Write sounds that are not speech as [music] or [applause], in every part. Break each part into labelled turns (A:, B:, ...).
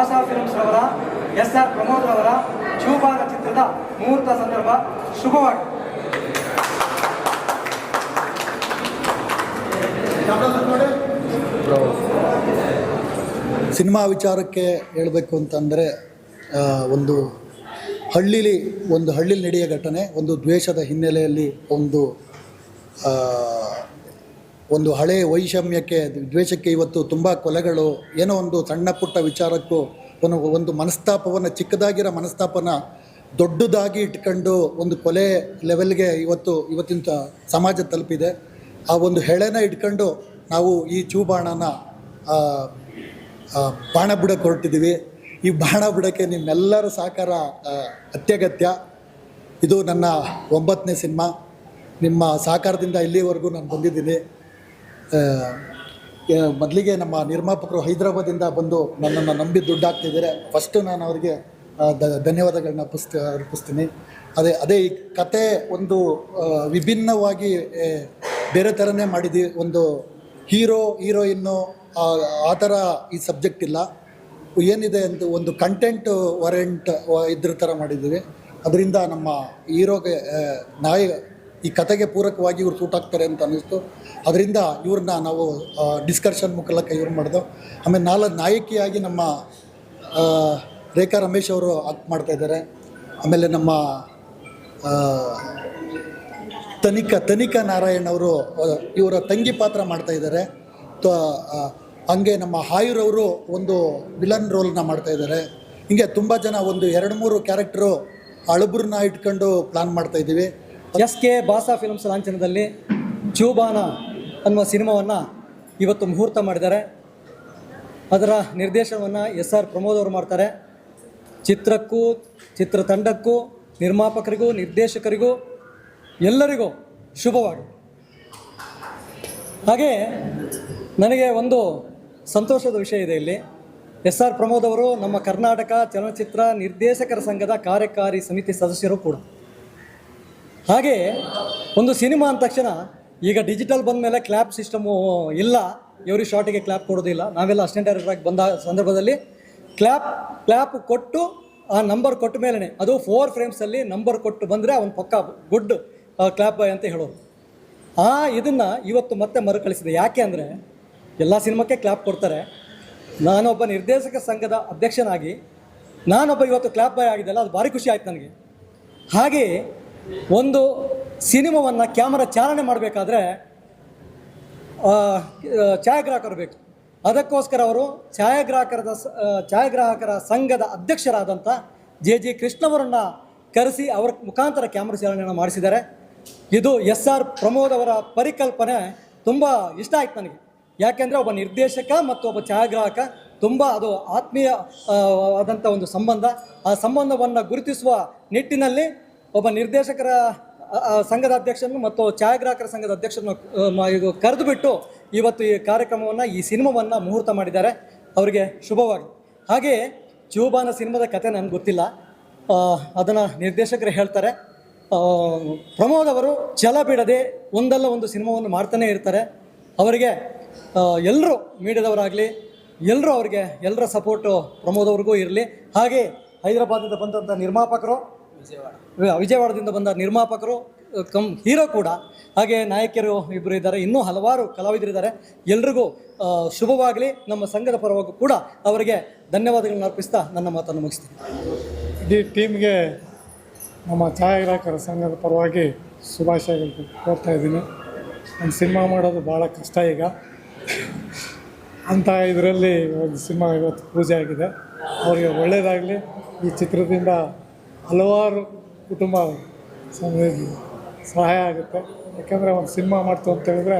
A: ಭಾಷಾ ಫಿಲ್ಮ್ಸ್ ಅವರ S R Pramod ಅವರ ಶಿವಭಾಗ ಚಿತ್ರದ ಮುಹೂರ್ತ ಸಂದರ್ಭ ಶುಭವಾಗಿ
B: ಸಿನಿಮಾ ವಿಚಾರಕ್ಕೆ ಹೇಳಬೇಕು ಅಂತಂದರೆ ಒಂದು ಹಳ್ಳಿಲಿ ಒಂದು ಹಳ್ಳಿಲಿ ನಡೆಯೋ ಘಟನೆ, ಒಂದು ದ್ವೇಷದ ಹಿನ್ನೆಲೆಯಲ್ಲಿ ಒಂದು ಒಂದು ಹಳೆಯ ವೈಷಮ್ಯಕ್ಕೆ, ದ್ವೇಷಕ್ಕೆ ಇವತ್ತು ತುಂಬ ಕೊಲೆಗಳು. ಏನೋ ಒಂದು ಸಣ್ಣ ಪುಟ್ಟ ವಿಚಾರಕ್ಕೂ ಒಂದು ಒಂದು ಮನಸ್ತಾಪವನ್ನು, ಚಿಕ್ಕದಾಗಿರೋ ಮನಸ್ತಾಪನ ದೊಡ್ಡದಾಗಿ ಇಟ್ಕೊಂಡು ಒಂದು ಕೊಲೆ ಲೆವೆಲ್ಗೆ ಇವತ್ತು ಇವತ್ತಿನ ಸಮಾಜ ತಲುಪಿದೆ. ಆ ಒಂದು ಹೆಳೆನ ಇಟ್ಕೊಂಡು ನಾವು ಈ ಚೂಬಾಣನ ಬಾಣ ಬಿಡಕ್ಕೆ ಹೊರಟಿದ್ದೀವಿ ಈ ಬಾಣ ಬಿಡೋಕ್ಕೆ ನಿಮ್ಮೆಲ್ಲರ ಸಹಕಾರ ಅತ್ಯಗತ್ಯ. ಇದು ನನ್ನ ಒಂಬತ್ತನೇ ಸಿನಿಮಾ. ನಿಮ್ಮ ಸಹಕಾರದಿಂದ ಇಲ್ಲಿವರೆಗೂ ನಾನು ಬಂದಿದ್ದೀನಿ. ಮೊದಲಿಗೆ ನಮ್ಮ ನಿರ್ಮಾಪಕರು ಹೈದರಾಬಾದಿಂದ ಬಂದು ನನ್ನನ್ನು ನಂಬಿ ದುಡ್ಡು ಹಾಕ್ತಿದ್ದಾರೆ ಫಸ್ಟು ನಾನು ಅವರಿಗೆ ದ- ಧನ್ಯವಾದಗಳನ್ನ ಅರ್ಪಿಸ್ತ, ಅರ್ಪಿಸ್ತೀನಿ. ಅದೇ ಅದೇ ಈ ಕತೆ ಒಂದು ವಿಭಿನ್ನವಾಗಿ ಬೇರೆ ಥರನೇ ಮಾಡಿದ್ದೀವಿ ಒಂದು ಹೀರೋ, ಹೀರೋಯಿನ್ನು, ಆ- ಥರ ಈ ಸಬ್ಜೆಕ್ಟ್ ಇಲ್ಲ. ಏನಿದೆ ಅಂತ ಒಂದು ಕಂಟೆಂಟ್ ವಾರೆಂಟ್, ಇದ್ರ ಥರ ಮಾಡಿದ್ದೀವಿ. ಅದರಿಂದ ನಮ್ಮ ಹೀರೋಗೆ ನಾಯ ಈ ಕತೆಗೆ ಪೂರಕವಾಗಿ ಇವ್ರು ಸೂಟ್ ಆಗ್ತಾರೆ ಅಂತ ಅನ್ನಿಸ್ತು. ಅದರಿಂದ ಇವ್ರನ್ನ ನಾವು ಡಿಸ್ಕಷನ್ ಮುಖಲಕ ಇವ್ರು ಮಾಡಿದೆವು. ಆಮೇಲೆ ನಾಲ್ ನಾಯಕಿಯಾಗಿ ನಮ್ಮ ರೇಖಾ ರಮೇಶ್ ಅವರು ಆಕ್ಟ್ ಮಾಡ್ತಾ ಇದ್ದಾರೆ. ಆಮೇಲೆ ನಮ್ಮ ತನಿಖಾ ತನಿಖಾ ನಾರಾಯಣ್ ಅವರು ಇವರ ತಂಗಿ ಪಾತ್ರ ಮಾಡ್ತಾ ಇದ್ದಾರೆ. ಹಂಗೆ ನಮ್ಮ ಹಾಯುರವರು ಒಂದು ವಿಲನ್ ರೋಲ್ನ ಮಾಡ್ತಾ ಇದ್ದಾರೆ. ಹಿಂಗೆ ತುಂಬ ಜನ ಒಂದು ಎರಡು ಮೂರು ಕ್ಯಾರೆಕ್ಟ್ರು ಅಳಬ್ರನ್ನ ಇಟ್ಕೊಂಡು ಪ್ಲಾನ್ ಮಾಡ್ತಾ ಇದ್ದೀವಿ.
A: ಎಸ್ ಕೆ ಬಾಸಾ ಫಿಲ್ಮ್ಸ್ ಲಾಂಛನದಲ್ಲಿ ಚೂಬಾನ ಅನ್ನುವ ಸಿನಿಮಾವನ್ನು ಇವತ್ತು ಮುಹೂರ್ತ ಮಾಡಿದ್ದಾರೆ. ಅದರ ನಿರ್ದೇಶನವನ್ನು ಎಸ್ ಆರ್ ಪ್ರಮೋದ್ ಅವರು ಮಾಡ್ತಾರೆ. ಚಿತ್ರಕ್ಕೂ, ಚಿತ್ರತಂಡಕ್ಕೂ, ನಿರ್ಮಾಪಕರಿಗೂ, ನಿರ್ದೇಶಕರಿಗೂ ಎಲ್ಲರಿಗೂ ಶುಭವಾಗಿ ಹಾಗೆ ನನಗೆ ಒಂದು ಸಂತೋಷದ ವಿಷಯ ಇದೆ ಇಲ್ಲಿ. ಎಸ್ ಆರ್ ಪ್ರಮೋದ್ ಅವರು ನಮ್ಮ ಕರ್ನಾಟಕ ಚಲನಚಿತ್ರ ನಿರ್ದೇಶಕರ ಸಂಘದ ಕಾರ್ಯಕಾರಿ ಸಮಿತಿ ಸದಸ್ಯರು ಕೂಡ. ಹಾಗೆ ಒಂದು ಸಿನಿಮಾ ಅಂದ ತಕ್ಷಣ ಈಗ ಡಿಜಿಟಲ್ ಬಂದ ಮೇಲೆ ಕ್ಲ್ಯಾಪ್ ಸಿಸ್ಟಮು ಇಲ್ಲ. ಇವರಿಗೆ ಶಾರ್ಟಿಗೆ ಕ್ಲ್ಯಾಪ್ ಕೊಡೋದಿಲ್ಲ. ನಾವೆಲ್ಲ ಅಸಿಸ್ಟೆಂಟ್ ಡೈರೆಕ್ಟರ್ ಆಗಿ ಬಂದ ಸಂದರ್ಭದಲ್ಲಿ ಕ್ಲ್ಯಾಪ್ ಕ್ಲ್ಯಾಪ್ ಕೊಟ್ಟು ಆ ನಂಬರ್ ಕೊಟ್ಟ ಮೇಲೇ ಅದು ಫೋರ್ ಫ್ರೇಮ್ಸಲ್ಲಿ ನಂಬರ್ ಕೊಟ್ಟು ಬಂದರೆ ಅವನು ಪಕ್ಕ ಗುಡ್ ಕ್ಲ್ಯಾಪ್ ಬಾಯ್ ಅಂತ ಹೇಳೋರು ಆ, ಇದನ್ನು ಇವತ್ತು ಮತ್ತೆ ಮರುಕಳಿಸಿದೆ. ಯಾಕೆ ಅಂದರೆ ಎಲ್ಲ ಸಿನಿಮಾಕ್ಕೆ ಕ್ಲ್ಯಾಪ್ ಕೊಡ್ತಾರೆ. ನಾನೊಬ್ಬ ನಿರ್ದೇಶಕ ಸಂಘದ ಅಧ್ಯಕ್ಷನಾಗಿ, ನಾನೊಬ್ಬ ಇವತ್ತು ಕ್ಲ್ಯಾಪ್ ಬಾಯ್ ಆಗಿದ್ದಲ್ಲ, ಅದು ಭಾರಿ ಖುಷಿ ಆಯ್ತು ನನಗೆ. ಹಾಗೆ ಒಂದು ಸಿನಿಮಾವನ್ನು ಕ್ಯಾಮರಾ ಚಾಲನೆ ಮಾಡಬೇಕಾದ್ರೆ ಛಾಯಾಗ್ರಾಹಕರು ಬೇಕು. ಅದಕ್ಕೋಸ್ಕರ ಅವರು ಛಾಯಾಗ್ರಾಹಕರದ ಛಾಯಾಗ್ರಾಹಕರ ಸಂಘದ ಅಧ್ಯಕ್ಷರಾದಂಥ ಜೆ ಜಿ ಕೃಷ್ಣವರನ್ನು ಕರೆಸಿ ಅವರ ಮುಖಾಂತರ ಕ್ಯಾಮ್ರಾ ಚಾಲನೆಯನ್ನು ಮಾಡಿಸಿದ್ದಾರೆ. ಇದು ಎಸ್ ಆರ್ ಪ್ರಮೋದ್ ಅವರ ಪರಿಕಲ್ಪನೆ ತುಂಬ ಇಷ್ಟ ಆಯ್ತು ನನಗೆ. ಯಾಕೆಂದರೆ ಒಬ್ಬ ನಿರ್ದೇಶಕ ಮತ್ತು ಒಬ್ಬ ಛಾಯಾಗ್ರಾಹಕ ತುಂಬ ಅದು ಆತ್ಮೀಯ ಆದಂಥ ಒಂದು ಸಂಬಂಧ. ಆ ಸಂಬಂಧವನ್ನು ಗುರುತಿಸುವ ನಿಟ್ಟಿನಲ್ಲಿ ಒಬ್ಬ ನಿರ್ದೇಶಕರ ಸಂಘದ ಅಧ್ಯಕ್ಷರನ್ನು ಮತ್ತು ಛಾಯಾಗ್ರಾಹಕರ ಸಂಘದ ಅಧ್ಯಕ್ಷರನ್ನು ಇದು ಕರೆದು ಬಿಟ್ಟು ಇವತ್ತು ಈ ಕಾರ್ಯಕ್ರಮವನ್ನು, ಈ ಸಿನಿಮಾವನ್ನು ಮುಹೂರ್ತ ಮಾಡಿದ್ದಾರೆ. ಅವರಿಗೆ ಶುಭವಾಗಿ, ಹಾಗೆ ಚೂಬಾನ ಸಿನಿಮಾದ ಕತೆ ನನಗೆ ಗೊತ್ತಿಲ್ಲ. ಅದನ್ನು ನಿರ್ದೇಶಕರು ಹೇಳ್ತಾರೆ. ಪ್ರಮೋದ್ ಅವರು ಛಲ ಬಿಡದೆ ಒಂದಲ್ಲ ಒಂದು ಸಿನಿಮಾವನ್ನು ಮಾಡ್ತಾನೆ ಇರ್ತಾರೆ. ಅವರಿಗೆ ಎಲ್ಲರೂ ಮೀಡಿಯಾದವರಾಗಲಿ ಎಲ್ಲರೂ ಅವರಿಗೆ ಎಲ್ಲರ ಸಪೋರ್ಟು ಪ್ರಮೋದ್ ಅವ್ರಿಗೂ ಇರಲಿ. ಹಾಗೆ ಹೈದರಾಬಾದಿಂದ ಬಂದಂಥ ನಿರ್ಮಾಪಕರು ವಿಜಯವಾಡದಿಂದ ಬಂದ ನಿರ್ಮಾಪಕರು ಕಮ್ ಹೀರೋ ಕೂಡ ಹಾಗೆ ನಾಯಕಿಯರು ಇಬ್ಬರು ಇದ್ದಾರೆ. ಇನ್ನೂ ಹಲವಾರು ಕಲಾವಿದರಿದ್ದಾರೆ. ಎಲ್ರಿಗೂ ಶುಭವಾಗಲಿ. ನಮ್ಮ ಸಂಘದ ಪರವಾಗಿ ಕೂಡ ಅವರಿಗೆ ಧನ್ಯವಾದಗಳನ್ನು ಅರ್ಪಿಸ್ತಾ ನನ್ನ ಮಾತನ್ನು ಮುಗಿಸ್ತೀನಿ.
C: ಇಡೀ ಟೀಮ್ಗೆ ನಮ್ಮ ಛಾಯಾಗ್ರಾಹಕರ ಸಂಘದ ಪರವಾಗಿ ಶುಭಾಶಯಗಳು ಕೋರ್ತಾ ಇದ್ದೀನಿ. ನಾನು ಸಿನಿಮಾ ಮಾಡೋದು ಭಾಳ ಕಷ್ಟ ಈಗ. ಅಂಥ ಇದರಲ್ಲಿ ಒಂದು ಸಿನಿಮಾ ಇವತ್ತು ಪೂಜೆ ಆಗಿದೆ. ಅವರಿಗೆ ಒಳ್ಳೆಯದಾಗಲಿ ಈ ಚಿತ್ರದಿಂದ ಹಲವಾರು ಕುಟುಂಬ ಸಹಾಯ ಆಗುತ್ತೆ. ಯಾಕಂದರೆ ಒಂದು ಸಿನಿಮಾ ಮಾಡ್ತು ಅಂತ ಹೇಳಿದ್ರೆ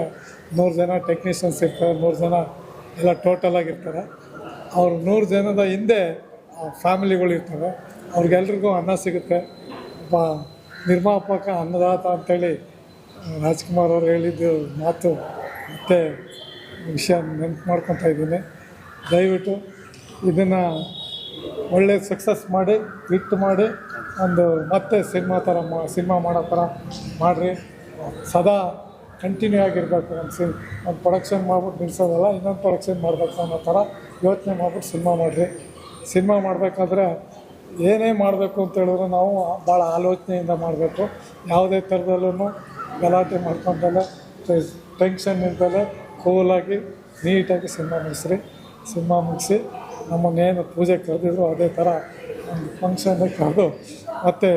C: ನೂರು ಜನ ಟೆಕ್ನಿಷಿಯನ್ಸ್ ಇರ್ತಾರೆ, ನೂರು ಜನ ಎಲ್ಲ ಟೋಟಲ್ ಆಗಿರ್ತಾರೆ. ಅವ್ರು ನೂರು ಜನದ ಹಿಂದೆ ಫ್ಯಾಮಿಲಿಗಳು ಇರ್ತವೆ ಅವ್ರಿಗೆಲ್ರಿಗೂ ಅನ್ನ ಸಿಗುತ್ತೆ. ಒಬ್ಬ ನಿರ್ಮಾಪಕ, ಅನ್ನದಾತ ಅಂತೇಳಿ ರಾಜ್ಕುಮಾರ್ ಅವರು ಹೇಳಿದ್ದು ಮಾತು ಮತ್ತೆ ವಿಷಯ ನೆನಪು ಮಾಡ್ಕೊತಾ ಇದ್ದೀನಿ. ದಯವಿಟ್ಟು ಇದನ್ನು ಒಳ್ಳೆ ಸಕ್ಸಸ್ ಮಾಡಿ ಹಿಟ್ ಮಾಡಿ ಒಂದು ಮತ್ತೆ ಸಿನಿಮಾ ಥರ ಮಾ, ಸಿನಿಮಾ ಮಾಡೋ ಥರ ಮಾಡಿರಿ. ಸದಾ ಕಂಟಿನ್ಯೂ ಆಗಿರಬೇಕು ಒಂದು ಸಿನ್, ಒಂದು ಪ್ರೊಡಕ್ಷನ್ ಮಾಡ್ಬಿಟ್ಟು ನಿಲ್ಸೋದಲ್ಲ, ಇನ್ನೊಂದು ಪ್ರೊಡಕ್ಷನ್ ಮಾಡಬೇಕು ಅನ್ನೋ ಥರ ಯೋಚನೆ ಮಾಡ್ಬಿಟ್ಟು ಸಿನಿಮಾ ಮಾಡಿರಿ. ಸಿನಿಮಾ ಮಾಡಬೇಕಾದ್ರೆ ಏನೇ ಮಾಡಬೇಕು ಅಂತ ಹೇಳಿದ್ರು ನಾವು ಭಾಳ ಆಲೋಚನೆಯಿಂದ ಮಾಡಬೇಕು. ಯಾವುದೇ ಥರದಲ್ಲೂ ಗಲಾಟೆ ಮಾಡ್ಕೊಂಡಲ್ಲೇ ಟೆನ್ಷನ್ ಇಲ್ದಲೇ ಕೂಲಾಗಿ ನೀಟಾಗಿ ಸಿನಿಮಾ ಮುಗಿಸ್ರಿ. ಸಿನಿಮಾ ಮುಗಿಸಿ ನಮ್ಮನ್ನೇನು ಪೂಜೆ ಕರೆದಿದ್ರು ಅದೇ ಥರ ಫಂಕ್ಷನ್ಗೆ ಕರೆದು ಮತ್ತೆ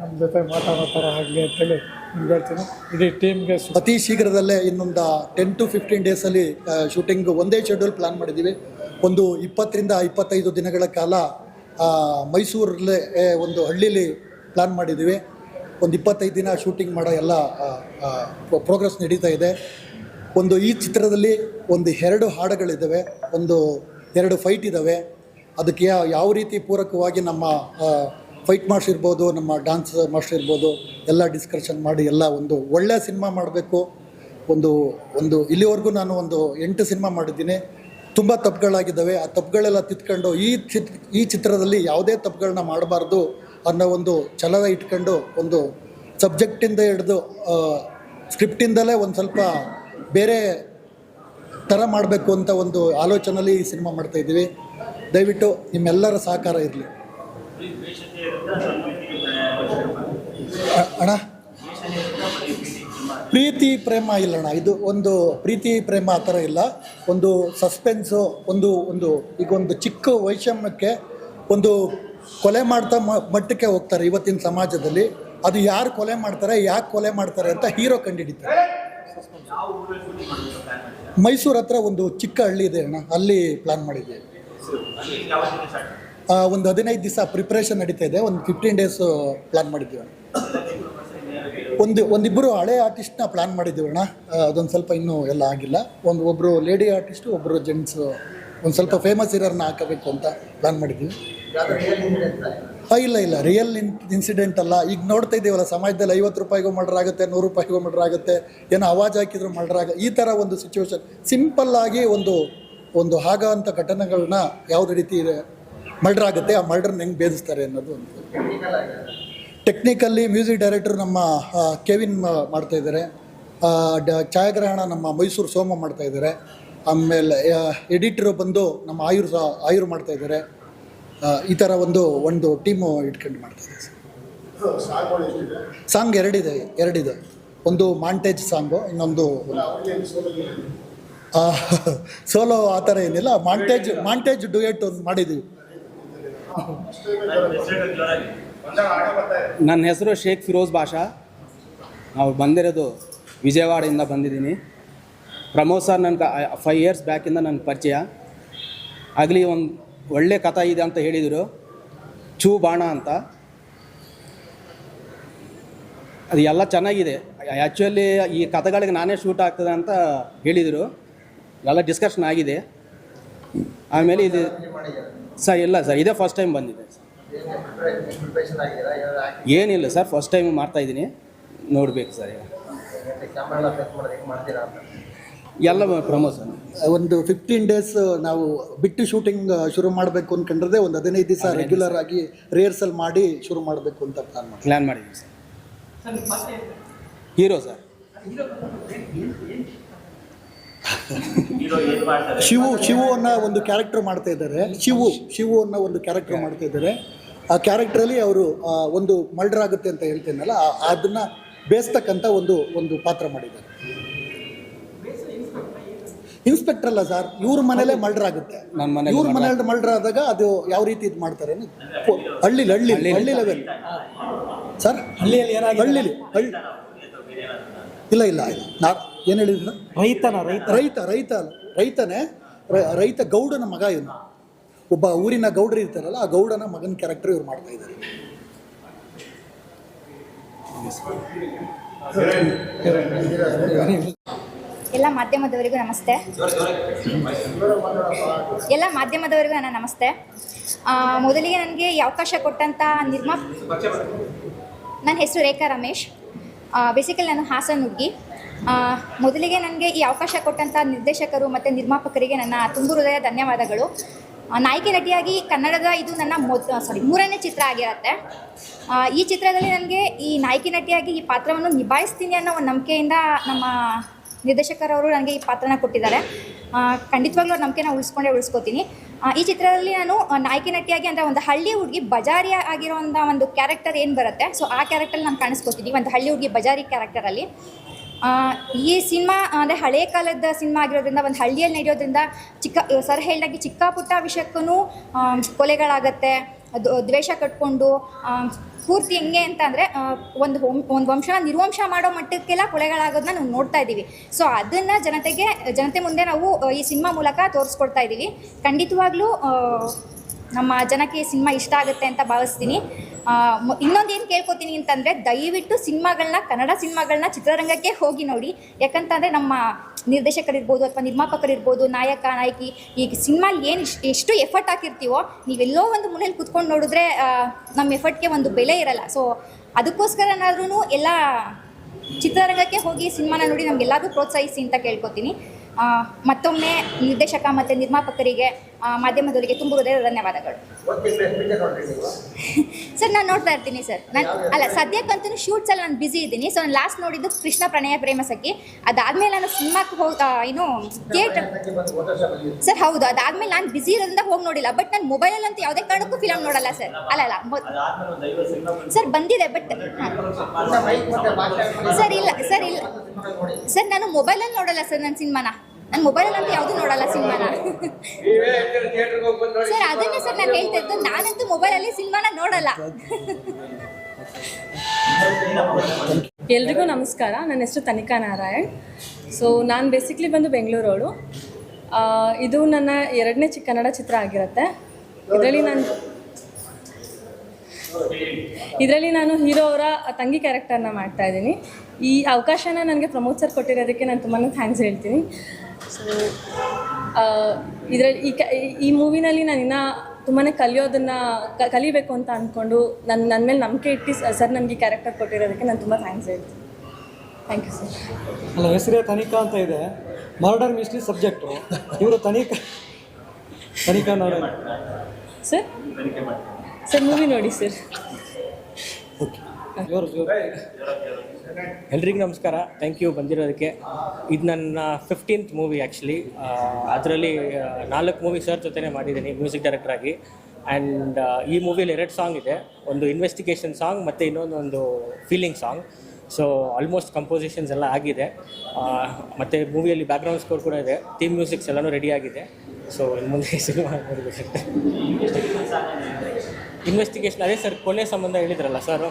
C: ನಮ್ಮ ಜೊತೆ ಮಾತಾಡೋ ಥರ ಆಗಲಿ ಅಂತೇಳಿ ನಿಮ್ಗೆ ಹೇಳ್ತೀನಿ. ಇಡೀ ಟೀಮ್ಗೆ
B: ಅತಿ ಶೀಘ್ರದಲ್ಲೇ ಇನ್ನೊಂದು ಟೆನ್ ಟು ಫಿಫ್ಟೀನ್ ಡೇಸಲ್ಲಿ ಶೂಟಿಂಗ್ ಒಂದೇ ಶೆಡ್ಯೂಲ್ ಪ್ಲಾನ್ ಮಾಡಿದ್ದೀವಿ. ಒಂದು ಇಪ್ಪತ್ತರಿಂದ ಇಪ್ಪತ್ತೈದು ದಿನಗಳ ಕಾಲ ಮೈಸೂರಲ್ಲೇ ಒಂದು ಹಳ್ಳಿಲಿ ಪ್ಲಾನ್ ಮಾಡಿದ್ದೀವಿ. ಒಂದು ಇಪ್ಪತ್ತೈದು ದಿನ ಶೂಟಿಂಗ್ ಮಾಡೋ ಎಲ್ಲ ಪ್ರೋಗ್ರೆಸ್ ನಡೀತಾ ಇದೆ. ಒಂದು ಈ ಚಿತ್ರದಲ್ಲಿ ಒಂದು ಎರಡು ಹಾಡುಗಳಿದ್ದಾವೆ, ಒಂದು ಎರಡು ಫೈಟ್ ಇದ್ದಾವೆ. ಅದಕ್ಕೆ ಯಾವ ರೀತಿ ಪೂರಕವಾಗಿ ನಮ್ಮ ಫೈಟ್ ಮಾಸ್ಟರ್ ಇರ್ಬೋದು, ನಮ್ಮ ಡ್ಯಾನ್ಸ್ ಮಾಸ್ಟರ್ ಇರ್ಬೋದು, ಎಲ್ಲ ಡಿಸ್ಕಷನ್ ಮಾಡಿ ಎಲ್ಲ ಒಂದು ಒಳ್ಳೆಯ ಸಿನಿಮಾ ಮಾಡಬೇಕು. ಒಂದು ಒಂದು ಇಲ್ಲಿವರೆಗೂ ನಾನು ಒಂದು ಎಂಟು ಸಿನಿಮಾ ಮಾಡಿದ್ದೀನಿ. ತುಂಬ ತಪ್ಪುಗಳಾಗಿದ್ದಾವೆ. ಆ ತಪ್ಪುಗಳೆಲ್ಲ ತಿತ್ಕೊಂಡು ಈ ಚಿತ್ ಈ ಚಿತ್ರದಲ್ಲಿ ಯಾವುದೇ ತಪ್ಪುಗಳನ್ನ ಮಾಡಬಾರ್ದು ಅನ್ನೋ ಒಂದು ಛಲದ ಇಟ್ಕೊಂಡು ಒಂದು ಸಬ್ಜೆಕ್ಟಿಂದ ಹಿಡಿದು ಸ್ಕ್ರಿಪ್ಟಿಂದಲೇ ಒಂದು ಸ್ವಲ್ಪ ಬೇರೆ ಥರ ಮಾಡಬೇಕು ಅಂತ ಒಂದು ಆಲೋಚನೆಯಲ್ಲಿ ಈ ಸಿನಿಮಾ ಮಾಡ್ತಾ ಇದ್ದೀವಿ. ದಯವಿಟ್ಟು ನಿಮ್ಮೆಲ್ಲರ ಸಹಕಾರ ಇರಲಿ. ಅಣ್ಣ? ಪ್ರೀತಿ, ಪ್ರೇಮ ಇಲ್ಲ ಅಣ್ಣ. ಇದು ಒಂದು ಪ್ರೀತಿ, ಪ್ರೇಮ ಆ ಥರ ಇಲ್ಲ. ಒಂದು ಸಸ್ಪೆನ್ಸು ಒಂದು ಒಂದು, ಈಗ ಒಂದು ಚಿಕ್ಕ ವೈಷಮ್ಯಕ್ಕೆ ಒಂದು ಕೊಲೆ ಮಾಡ್ತಾ ಮಟ್ಟಕ್ಕೆ ಹೋಗ್ತಾರೆ ಇವತ್ತಿನ ಸಮಾಜದಲ್ಲಿ. ಅದು ಯಾರು ಕೊಲೆ ಮಾಡ್ತಾರೆ, ಯಾಕೆ ಕೊಲೆ ಮಾಡ್ತಾರೆ ಅಂತ ಹೀರೋ ಕಂಡುಹಿಡಿತಾರೆ. ಮೈಸೂರು ಹತ್ರ ಒಂದು ಚಿಕ್ಕ ಹಳ್ಳಿ ಇದೆ ಅಣ್ಣ. ಅಲ್ಲಿ ಪ್ಲಾನ್ ಮಾಡಿದ್ದೀವಿ. ಒಂದು ಹದಿನೈದು ದಿವಸ ಪ್ರಿಪ್ರೇಷನ್ ನಡೀತಾ ಇದೆ. ಒಂದು ಫಿಫ್ಟೀನ್ ಡೇಸ್ ಪ್ಲಾನ್ ಮಾಡಿದ್ದೀವಿ ಒಂದು ಒಂದಿಬ್ಬರು ಹಳೆ ಆರ್ಟಿಸ್ಟ್ನ ಪ್ಲಾನ್ ಮಾಡಿದ್ದೀವಿ ಅಣ್ಣ. ಅದೊಂದು ಸ್ವಲ್ಪ ಇನ್ನೂ ಎಲ್ಲ ಆಗಿಲ್ಲ. ಒಂದು ಒಬ್ಬರು ಲೇಡಿ ಆರ್ಟಿಸ್ಟು ಒಬ್ಬರು ಜೆಂಟ್ಸ್ ಒಂದು ಸ್ವಲ್ಪ ಫೇಮಸ್ ಇರೋರನ್ನ ಹಾಕಬೇಕು ಅಂತ ಪ್ಲಾನ್ ಮಾಡಿದ್ದೀವಿ. ಹಾಂ ಇಲ್ಲ ಇಲ್ಲ. ರಿಯಲ್ ಇನ್ ಇನ್ಸಿಡೆಂಟ್ ಅಲ್ಲ. ಈಗ ನೋಡ್ತಾ ಇದ್ದೀವಲ್ಲ, ಸಮಾಜದಲ್ಲಿ ಐವತ್ತು ರೂಪಾಯಿಗೂ ಮರ್ಡರ್ ಆಗುತ್ತೆ, ನೂರು ರೂಪಾಯಿಗೂ ಮರ್ಡರ್ ಆಗುತ್ತೆ, ಏನೋ ಅವಾಜ್ ಹಾಕಿದ್ರು ಮರ್ಡರ್ ಈ ಥರ ಒಂದು ಸಿಚುವೇಶನ್ ಸಿಂಪಲ್ಲಾಗಿ ಒಂದು ಒಂದು ಆಗ ಅಂತ ಘಟನೆಗಳನ್ನ ಯಾವುದೇ ರೀತಿ ಮರ್ಡರ್ ಆಗುತ್ತೆ, ಆ ಮರ್ಡರ್ನ ಹೆಂಗೆ ಭೇದಿಸ್ತಾರೆ ಅನ್ನೋದು ಒಂದು. ಟೆಕ್ನಿಕಲ್ಲಿ ಮ್ಯೂಸಿಕ್ ಡೈರೆಕ್ಟರ್ ನಮ್ಮ ಕೆವಿನ್ ಮಾಡ್ತಾ ಇದ್ದಾರೆ. ಛಾಯಾಗ್ರಹಣ ನಮ್ಮ ಮೈಸೂರು ಸೋಮ ಮಾಡ್ತಾ ಇದ್ದಾರೆ. ಆಮೇಲೆ ಎಡಿಟರ್ ಬಂದು ನಮ್ಮ ಆಯುರ್ ಆಯುರ್ ಮಾಡ್ತಾ ಇದ್ದಾರೆ. ಈ ಥರ ಒಂದು ಒಂದು ಟೀಮು ಇಟ್ಕೊಂಡು ಮಾಡ್ತಾ ಇದ್ದಾರೆ ಸಾಂಗ್ ಎರಡಿದೆ ಎರಡಿದೆ. ಒಂದು ಮಾಂಟೇಜ್ ಸಾಂಗು ಇನ್ನೊಂದು ಸೋಲೋ ಆ ಥರ ಏನಿಲ್ಲ. ಮಾಂಟೇಜ್ ಮಾಂಟೇಜ್ ಡುಯೆಟ್ ಒಂದು ಮಾಡಿದ್ದೀವಿ
D: ನನ್ನ ಹೆಸರು ಶೇಖ್ ಫಿರೋಜ್ ಬಾಷಾ. ನಾವು ಬಂದಿರೋದು ವಿಜಯವಾಡದಿಂದ ಬಂದಿದ್ದೀನಿ. ಪ್ರಮೋದ್ ಸರ್ ನನಗೆ ಫೈವ್ ಇಯರ್ಸ್ ಬ್ಯಾಕಿಂದ ನನ್ನ ಪರಿಚಯ. ಆಗಲಿ ಒಂದು ಒಳ್ಳೆ ಕಥೆ ಇದೆ ಅಂತ ಹೇಳಿದರು. ಚೂ ಬಾಣ ಅಂತ. ಅದು ಎಲ್ಲ ಚೆನ್ನಾಗಿದೆ. ಆ್ಯಕ್ಚುಲಿ ಈ ಕಥೆಗಳಿಗೆ ನಾನೇ ಶೂಟ್ ಆಗ್ತದೆ ಅಂತ ಹೇಳಿದರು. ಎಲ್ಲ ಡಿಸ್ಕಷನ್ ಆಗಿದೆ. ಆಮೇಲೆ ಇದು ಸರ್ ಇಲ್ಲ ಸರ್ ಇದೇ ಫಸ್ಟ್ ಟೈಮ್ ಬಂದಿದೆ. ಏನಿಲ್ಲ ಸರ್ ಫಸ್ಟ್ ಟೈಮ್ ಮಾಡ್ತಾ ಇದ್ದೀನಿ. ನೋಡ್ಬೇಕು ಸರ್. ಎಲ್ಲ ಪ್ರಮೋಷನ್
B: ಒಂದು ಫಿಫ್ಟೀನ್ ಡೇಸ್ ನಾವು ಬಿಟ್ಟು ಶೂಟಿಂಗ್ ಶುರು ಮಾಡಬೇಕು ಅನ್ಕೊಂಡ್ರೆ ಒಂದು ಹದಿನೈದು ದಿವಸ ರೆಗ್ಯುಲರ್ ಆಗಿ ರಿಹರ್ಸಲ್ ಮಾಡಿ ಶುರು ಮಾಡಬೇಕು ಅಂತ ಪ್ಲಾನ್ ಮಾಡಿ
D: ಪ್ಲ್ಯಾನ್ ಮಾಡಿದ್ದೀವಿ sir. Hero sir.
B: Shivu Shivu ಅನ್ನೋ ಒಂದು ಕ್ಯಾರೆಕ್ಟರ್ ಮಾಡ್ತಾ ಇದ್ದಾರೆ. ಶಿವು ಶಿವು ಅನ್ನೋ ಒಂದು ಕ್ಯಾರೆಕ್ಟರ್ ಮಾಡ್ತಾ ಇದ್ದಾರೆ. ಆ ಕ್ಯಾರೆಕ್ಟ್ರಲ್ಲಿ ಅವರು ಒಂದು ಮರ್ಡರ್ ಆಗುತ್ತೆ ಅಂತ ಹೇಳ್ತೇನಲ್ಲ ಅದನ್ನ ಬೇಯಿಸ್ತಕ್ಕಂಥ ಒಂದು ಒಂದು ಪಾತ್ರ ಮಾಡಿದ್ದಾರೆ. ಇನ್ಸ್ಪೆಕ್ಟರ್ ಅಲ್ಲ ಸರ್ ಇವ್ರ ಮನೇಲೆ ಮರ್ಡರ್ ಆಗುತ್ತೆ. ಇವ್ರ ಮನೇಲಿ ಮರ್ಡರ್ ಆದಾಗ ಅದು ಯಾವ ರೀತಿ ಇದು ಮಾಡ್ತಾರೆ ಹಳ್ಳಿ ಹಳ್ಳಿಲಿ ಹಳ್ಳಿ ಹಳ್ಳಿ ಲೆವೆಲ್ ಸರ್
A: ಹಳ್ಳಿಯಲ್ಲಿ ಏನಾಗಿದೆ?
B: ಹಳ್ಳಿಲಿ ಹಳ್ಳಿ. ಇಲ್ಲ ಇಲ್ಲ ಇಲ್ಲ. ನಾ ಏನು ಹೇಳಿದ್ರು?
A: ರೈತನ ರೈತ.
B: ರೈತ ರೈತ ಅಲ್ಲ. ರೈತನೇ ರ- ರೈತ ಗೌಡನ ಮಗ ಇವನು. ಒಬ್ಬ ಊರಿನ ಗೌಡರು ಇರ್ತಾರಲ್ಲ ಆ ಗೌಡನ ಮಗನ ಕ್ಯಾರೆಕ್ಟರ್ ಇವ್ರು ಮಾಡ್ತಾ ಇದ್ದಾರೆ
E: ಎಲ್ಲ ಮಾಧ್ಯಮದವರಿಗೂ ನಮಸ್ತೆ. ಎಲ್ಲ ಮಾಧ್ಯಮದವರಿಗೂ ನನ್ನ ನಮಸ್ತೆ. ಆ, ಮೊದಲಿಗೆ ನನಗೆ ಈ ಅವಕಾಶ ಕೊಟ್ಟಂತ ನಿರ್ಮಾ ನನ್ನ ಹೆಸರು ರೇಖಾ ರಮೇಶ್. ಬೇಸಿಕಲಿ ನಾನು ಹಾಸನ್ ಹುಡುಗಿ ಮೊದಲಿಗೆ ನನಗೆ ಈ ಅವಕಾಶ ಕೊಟ್ಟಂಥ ನಿರ್ದೇಶಕರು ಮತ್ತು ನಿರ್ಮಾಪಕರಿಗೆ ನನ್ನ ತುಂಬು ಹೃದಯ ಧನ್ಯವಾದಗಳು. ನಾಯಕಿ ನಟಿಯಾಗಿ ಕನ್ನಡದ ಇದು ನನ್ನ ಮೊದ್ ಸಾರಿ ಮೂರನೇ ಚಿತ್ರ ಆಗಿರುತ್ತೆ. ಈ ಚಿತ್ರದಲ್ಲಿ ನನಗೆ ಈ ನಾಯಕಿ ನಟಿಯಾಗಿ ಈ ಪಾತ್ರವನ್ನು ನಿಭಾಯಿಸ್ತೀನಿ ಅನ್ನೋ ಒಂದು ನಂಬಿಕೆಯಿಂದ ನಮ್ಮ ನಿರ್ದೇಶಕರವರು ನನಗೆ ಈ ಪಾತ್ರನ ಕೊಟ್ಟಿದ್ದಾರೆ. ಖಂಡಿತವಾಗ್ಲೂ ಅವ್ರ ನಂಬಿಕೆನ ಉಳಿಸ್ಕೊಂಡೇ ಉಳಿಸ್ಕೋತೀನಿ. ಈ ಚಿತ್ರದಲ್ಲಿ ನಾನು ನಾಯಕಿ ನಟಿಯಾಗಿ ಅಂದರೆ ಒಂದು ಹಳ್ಳಿ ಹುಡುಗಿ ಬಜಾರಿ ಆಗಿರೋಂಥ ಒಂದು ಕ್ಯಾರೆಕ್ಟರ್ ಏನು ಬರುತ್ತೆ? ಸೊ ಆ ಕ್ಯಾರೆಕ್ಟರ್ ನಾನು ಕಾಣಿಸ್ಕೊತೀನಿ, ಒಂದು ಹಳ್ಳಿ ಹುಡುಗಿ ಬಜಾರಿ ಕ್ಯಾರೆಕ್ಟರಲ್ಲಿ ಈ ಸಿನಿಮಾ, ಅಂದರೆ ಹಳೆ ಕಾಲದ ಸಿನಿಮಾ ಆಗಿರೋದ್ರಿಂದ, ಒಂದು ಹಳ್ಳಿಯಲ್ಲಿ ನಡೆಯೋದ್ರಿಂದ ಚಿಕ್ಕ, ಸರ್ ಹೇಳ್ದಾಗೆ ಚಿಕ್ಕ ಪುಟ್ಟ ವಿಷಯಕ್ಕೂ ಕೊಲೆಗಳಾಗತ್ತೆ ದ್ವೇಷ ಕಟ್ಕೊಂಡು ಪೂರ್ತಿ ಹೆಂಗೆ ಅಂತ ಅಂದರೆ ಒಂದು ಒಂದು ವಂಶನ ನಿರ್ವಂಶ ಮಾಡೋ ಮಟ್ಟಕ್ಕೆಲ್ಲ ಕೊಲೆಗಳಾಗೋದನ್ನ ನಾವು ನೋಡ್ತಾ ಇದ್ದೀವಿ. ಸೊ ಅದನ್ನು ಜನತೆಗೆ, ಜನತೆ ಮುಂದೆ ನಾವು, ಈ ಸಿನಿಮಾ ಮೂಲಕ ತೋರಿಸ್ಕೊಡ್ತಾ ಇದ್ದೀವಿ. ಖಂಡಿತವಾಗ್ಲೂ ನಮ್ಮ ಜನಕ್ಕೆ ಈ ಸಿನಿಮಾ ಇಷ್ಟ ಆಗುತ್ತೆ ಅಂತ ಭಾವಿಸ್ತೀನಿ. ಇನ್ನೊಂದು ಏನು ಕೇಳ್ಕೊತೀನಿ ಅಂತಂದರೆ ದಯವಿಟ್ಟು ಸಿನಿಮಾಗಳನ್ನ ಕನ್ನಡ ಸಿನಿಮಾಗಳನ್ನ ಚಿತ್ರರಂಗಕ್ಕೆ ಹೋಗಿ ನೋಡಿ. ಯಾಕಂತಂದರೆ ನಮ್ಮ ನಿರ್ದೇಶಕರಿರ್ಬೋದು ಅಥವಾ ನಿರ್ಮಾಪಕರಿರ್ಬೋದು, ನಾಯಕ, ನಾಯಕಿ ಈಗ ಸಿನಿಮಾ ಏನು ಎಷ್ಟು ಎಫರ್ಟ್ ಹಾಕಿರ್ತೀವೋ, ನೀವೆಲ್ಲೋ ಒಂದು ಮುನೇಲಿ ಕುತ್ಕೊಂಡು ನೋಡಿದ್ರೆ ನಮ್ಮ ಎಫರ್ಟ್ಗೆ ಒಂದು ಬೆಲೆ ಇರಲ್ಲ. ಸೊ ಅದಕ್ಕೋಸ್ಕರನಾದ್ರೂ ಎಲ್ಲ ಚಿತ್ರರಂಗಕ್ಕೆ ಹೋಗಿ ಸಿನಿಮಾನ ನೋಡಿ ನಮಗೆಲ್ಲರಿಗೂ ಪ್ರೋತ್ಸಾಹಿಸಿ ಅಂತ ಕೇಳ್ಕೊತೀನಿ. ಮತ್ತೊಮ್ಮೆ ನಿರ್ದೇಶಕ ಮತ್ತು ನಿರ್ಮಾಪಕರಿಗೆ ಮಾಧ್ಯಮದವರಿಗೆ ತುಂಬ ಹೃದಯದ ಧನ್ಯವಾದಗಳು. [laughs] ಸರ್, ನಾನು ನೋಡ್ತಾ ಇರ್ತೀನಿ ಸರ್. ನಾನು ಅಲ್ಲ, ಸದ್ಯಕ್ಕಂತೂ ಶೂಟ್ಸಲ್ಲಿ ನಾನು ಬ್ಯುಸಿ ಇದ್ದೀನಿ. ಸೊ ನಾನು ಲಾಸ್ಟ್ ನೋಡಿದ್ದು ಕೃಷ್ಣ ಪ್ರಣಯ ಪ್ರೇಮ ಸಖಿ. ಅದಾದ್ಮೇಲೆ ನಾನು ಸಿನಿಮಾಕ್ಕೆ ಹೋಗಿ ಏನು ಥಿಯೇಟರ್ ಸರ್, ಹೌದು. ಅದಾದ್ಮೇಲೆ ನಾನು ಬ್ಯುಸಿ ಇರೋದ್ರಿಂದ ಹೋಗಿ ನೋಡಿಲ್ಲ. ಬಟ್ ನಾನು ಮೊಬೈಲಲ್ಲಂತೂ ಯಾವುದೇ ಕಾರಣಕ್ಕೂ ಫಿಲಮ್ ನೋಡಲ್ಲ ಸರ್. ಅಲ್ಲ ಅಲ್ಲ ಸರ್, ಬಂದಿದೆ ಬಟ್ ಸರ್, ಇಲ್ಲ ಸರ್ ಇಲ್ಲ. ಸರ್, ನಾನು ಮೊಬೈಲಲ್ಲಿ ನೋಡಲ್ಲ ಸರ್ ನನ್ನ ಸಿನಿಮಾನ. ನಾನು ಮೊಬೈಲಲ್ಲಂತೂ ಯಾವುದೂ ನೋಡಲ್ಲ ಸಿನಿಮಾನ. ಸರ್ ಅದನ್ನೇ ಸರ್ ನಾನು ಹೇಳ್ತಾ ಇದ್ದು ನಾನಂತೂ ಮೊಬೈಲಲ್ಲಿ ಸಿನಿಮಾನ ನೋಡಲ್ಲ.
F: ಎಲ್ರಿಗೂ ನಮಸ್ಕಾರ. ನನ್ನ ಹೆಸರು ತನಿಕಾ ನಾರಾಯಣ್. ಸೊ ನಾನು ಬೇಸಿಕ್ಲಿ ಬಂದು ಬೆಂಗಳೂರವಳು. ಆ, ಇದು ನನ್ನ ಎರಡನೇ ಚಿ ಕನ್ನಡ ಚಿತ್ರ ಆಗಿರುತ್ತೆ. ಇದರಲ್ಲಿ ನಾನು ಇದರಲ್ಲಿ ನಾನು ಹೀರೋ ಅವರ ತಂಗಿ ಕ್ಯಾರೆಕ್ಟರ್ನ ಮಾಡ್ತಾ ಇದ್ದೀನಿ. ಈ ಅವಕಾಶನ ನನಗೆ ಪ್ರಮೋದ್ ಸರ್ ಕೊಟ್ಟಿರೋದಕ್ಕೆ ನಾನು ತುಂಬಾ ಥ್ಯಾಂಕ್ಸ್ ಹೇಳ್ತೀನಿ. ಸೊ ಇದರಲ್ಲಿ ಈ ಕ ಈ ಮೂವಿನಲ್ಲಿ ನಾನು ಇನ್ನೂ ತುಂಬಾ ಕಲಿಯೋದನ್ನು ಕಲಿಬೇಕು ಅಂತ ಅಂದ್ಕೊಂಡು ನನ್ನ ನನ್ನ ಮೇಲೆ ನಂಬಿಕೆ ಇಟ್ಟು ಸರ್ ನನಗೆ ಈ ಕ್ಯಾರೆಕ್ಟರ್ ಕೊಟ್ಟಿರೋದಕ್ಕೆ ನಾನು ತುಂಬ ಥ್ಯಾಂಕ್ಸ್ ಹೇಳ್ತೀನಿ. ಥ್ಯಾಂಕ್ ಯು ಸರ್
A: ಅಲ್ಲ ಹೆಸರೇ ತನಿಖಾ ಅಂತ ಇದೆ. ಮರ್ಡರ್ ಮಿಸ್ಟ್ರಿ ಸಬ್ಜೆಕ್ಟು ಇವರು ತನಿಖಾ ತನಿಖಾ
F: ಸರ್ ಸರ್ ಮೂವಿ ನೋಡಿ ಸರ್
A: ಇವರು
G: ಎಲ್ರಿಗೂ ನಮಸ್ಕಾರ. ಥ್ಯಾಂಕ್ ಯು ಬಂದಿರೋದಕ್ಕೆ. ಇದು ನನ್ನ ಫಿಫ್ಟೀನ್ತ್ ಮೂವಿ ಆ್ಯಕ್ಚುಲಿ ಅದರಲ್ಲಿ ನಾಲ್ಕು ಮೂವಿ ಸರ್ ಜೊತೆನೇ ಮಾಡಿದ್ದೀನಿ ಮ್ಯೂಸಿಕ್ ಡೈರೆಕ್ಟರ್ ಆಗಿ. ಆ್ಯಂಡ್ ಈ ಮೂವಿಯಲ್ಲಿ ಎರಡು ಸಾಂಗ್ ಇದೆ. ಒಂದು ಇನ್ವೆಸ್ಟಿಗೇಷನ್ ಸಾಂಗ್ ಮತ್ತು ಇನ್ನೊಂದು ಒಂದು feeling song so almost compositions ಎಲ್ಲ ಆಗಿದೆ. ಮತ್ತು ಮೂವಿಯಲ್ಲಿ ಬ್ಯಾಕ್ಗ್ರೌಂಡ್ ಸ್ಕೋರ್ ಕೂಡ ಇದೆ. ಥೀಮ್ ಮ್ಯೂಸಿಕ್ಸ್ ಎಲ್ಲನೂ ರೆಡಿ ಆಗಿದೆ. ಸೊ ಮುಂದೆ ಸಿನಿಮಾ ನೋಡಬೇಕು. ಇನ್ವೆಸ್ಟಿಗೇಷನ್ ಅದೇ ಸರ್ ಕೊಲೆ ಸಂಬಂಧ ಹೇಳಿದ್ರಲ್ಲ ಸರ್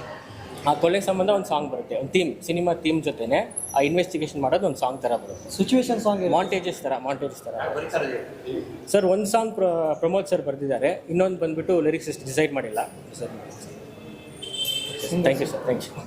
G: ಆ ಕೊಲೆ ಸಂಬಂಧ ಒಂದು ಸಾಂಗ್ ಬರುತ್ತೆ. ಒಂದು ಥೀಮ್ ಸಿನಿಮಾ ಥೀಮ್ ಜೊತೆನೆ ಆ ಇನ್ವೆಸ್ಟಿಗೇಷನ್ ಮಾಡೋದು ಒಂದು ಸಾಂಗ್ ಥರ ಬರುತ್ತೆ.
A: ಸಿಚುವೇಶನ್ ಸಾಂಗ್
G: ಮಾಂಟೇಜಸ್ ಥರ ಮಾಂಟೇಜಸ್ ಥರ ಸರ್ ಒಂದು ಸಾಂಗ್ ಪ್ರ ಪ್ರಮೋದ್ ಸರ್ ಬರೆದಿದ್ದಾರೆ. ಇನ್ನೊಂದು ಬಂದ್ಬಿಟ್ಟು ಲಿರಿಕ್ಸ್ ಡಿಸೈಡ್ ಮಾಡಿಲ್ಲ. Sir thank you sir thank you